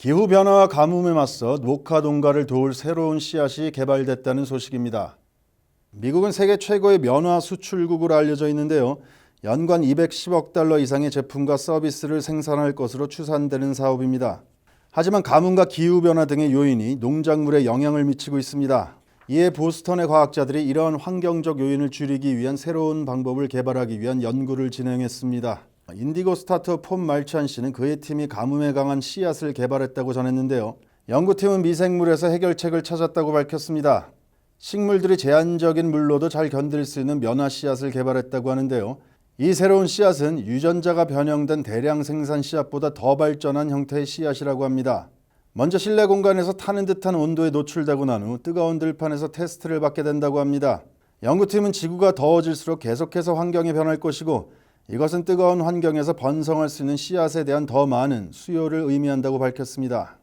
기후 변화와 가뭄에 맞서 녹화 농가를 도울 새로운 씨앗이 개발됐다는 소식입니다. 미국은 세계 최고의 면화 수출국으로 알려져 있는데요. 연간 210억 달러 이상의 제품과 서비스를 생산할 것으로 추산되는 사업입니다. 하지만 가뭄과 기후 변화 등의 요인이 농작물에 영향을 미치고 있습니다. 이에 보스턴의 과학자들이 이러한 환경적 요인을 줄이기 위한 새로운 방법을 개발하기 위한 연구를 진행했습니다. 인디고 스타트업 폼 말찬 씨는 그의 팀이 가뭄에 강한 씨앗을 개발했다고 전했는데요. 연구팀은 미생물에서 해결책을 찾았다고 밝혔습니다. 식물들이 제한적인 물로도 잘 견딜 수 있는 면화 씨앗을 개발했다고 하는데요. 이 새로운 씨앗은 유전자가 변형된 대량 생산 씨앗보다 더 발전한 형태의 씨앗이라고 합니다. 먼저 실내 공간에서 타는 듯한 온도에 노출되고 난 후 뜨거운 들판에서 테스트를 받게 된다고 합니다. 연구팀은 지구가 더워질수록 계속해서 환경이 변할 것이고 이것은 뜨거운 환경에서 번성할 수 있는 씨앗에 대한 더 많은 수요를 의미한다고 밝혔습니다.